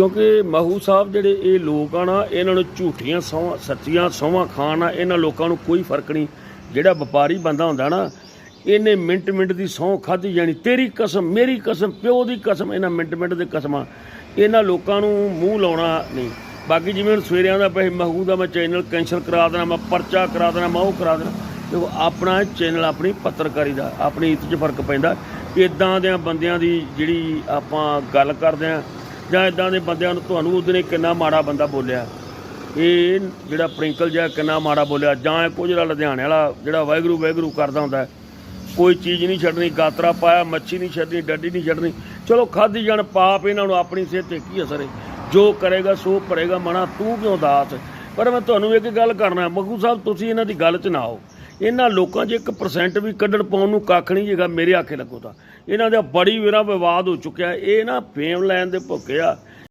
ਕਿਉਂਕਿ ਮਹੂ ਸਾਹਿਬ ਜਿਹੜੇ ਇਹ ਲੋਕ ਆ ਨਾ, ਇਹਨਾਂ ਨੂੰ ਝੂਠੀਆਂ ਸੌਹਾਂ, ਸੱਚੀਆਂ ਸੌਹਾਂ ਖਾਣ ਆ, ਇਹਨਾਂ ਲੋਕਾਂ ਨੂੰ ਕੋਈ ਫ਼ਰਕ ਨਹੀਂ। ਜਿਹੜਾ ਵਪਾਰੀ ਬੰਦਾ ਹੁੰਦਾ ਨਾ, ਇਹਨੇ ਮਿੰਟ ਮਿੰਟ ਦੀ ਸਹੁੰ ਖਾਧੀ ਜਾਣੀ, ਤੇਰੀ ਕਸਮ, ਮੇਰੀ ਕਸਮ, ਪਿਓ ਦੀ ਕਸਮ, ਇਹਨਾਂ ਮਿੰਟ ਮਿੰਟ ਦੇ ਕਸਮਾਂ। ਇਹਨਾਂ ਲੋਕਾਂ ਨੂੰ ਮੂੰਹ ਲਾਉਣਾ ਨਹੀਂ। ਬਾਕੀ ਜਿਵੇਂ ਹੁਣ ਸਵੇਰੇ ਆਉਂਦਾ ਪਏ ਮਹੂ ਦਾ ਮੈਂ ਚੈਨਲ ਕੈਂਸਲ ਕਰਾ ਦੇਣਾ, ਮੈਂ ਪਰਚਾ ਕਰਾ ਦੇਣਾ, ਮੈਂ ਉਹ ਕਰਾ ਦੇਣਾ। ਦੇਖੋ, ਆਪਣਾ ਚੈਨਲ, ਆਪਣੀ ਪੱਤਰਕਾਰੀ ਦਾ, ਆਪਣੀ ਇੱਜ਼ਤ 'ਚ ਫ਼ਰਕ ਪੈਂਦਾ। ਇਦਾਂ ਦੇ ਬੰਦਿਆਂ ਦੀ ਜਿਹੜੀ ਆਪਾਂ ਗੱਲ ਕਰਦੇ ਆ ਜਾਂ ਇਦਾਂ ਦੇ ਬੰਦਿਆਂ ਨੂੰ ਤੁਹਾਨੂੰ ਉਹਦੇ ਨੇ ਕਿੰਨਾ ਮਾੜਾ ਬੰਦਾ ਬੋਲਿਆ? ਇਹ ਜਿਹੜਾ ਪ੍ਰਿੰਕਲ ਜਿਹਾ ਕਿੰਨਾ ਮਾੜਾ ਬੋਲਿਆ? ਜਾਂ ਇਹ ਕੁਝ ਜਿਹੜਾ ਲੁਧਿਆਣੇ ਵਾਲਾ ਜਿਹੜਾ ਵਾਹਿਗੁਰੂ ਵਾਹਿਗੁਰੂ ਕਰਦਾ ਹੁੰਦਾ ਕੋਈ ਚੀਜ਼ ਨਹੀਂ ਛੱਡਣੀ, ਗਾਤਰਾ ਪਾਇਆ, ਮੱਛੀ ਨਹੀਂ ਛੱਡਣੀ, ਡੱਡੀ ਨਹੀਂ ਛੱਡਣੀ। ਚਲੋ ਖਾਧੀ ਜਾਣ, ਪਾਪ ਇਹਨਾਂ ਨੂੰ ਆਪਣੀ ਸਿਹਤ ਤੇ ਕੀ ਅਸਰ ਹੈ? ਜੋ ਕਰੇਗਾ, ਸੋ ਭਰੇਗਾ, ਮਨਾ, ਤੂੰ ਕਿਉਂ ਦਾਸ? ਪਰ ਮੈਂ ਤੁਹਾਨੂੰ ਇੱਕ ਗੱਲ ਕਰਨਾ, ਮਖੂ ਸਾਹਿਬ, ਤੁਸੀਂ ਇਹਨਾਂ ਦੀ ਗੱਲ 'ਚ ਨਾ ਆਓ। ਇਹਨਾਂ ਲੋਕਾਂ 'ਚ 1% ਵੀ ਕੱਢਣ ਪਾਉਣ ਨੂੰ ਕੱਖ ਨਹੀਂ ਜੇਗਾ ਮੇਰੇ ਆਖੇ ਲੱਗੋ ਤਾਂ। ਇਹਨਾਂ ਦਾ ਬੜੀ ਵੇਰਾ ਵਿਵਾਦ ਹੋ ਚੁੱਕਿਆ, ਇਹ ਨਾ ਫੇਮ ਲੈਣ ਦੇ ਭੁੱਖੇ ਆ।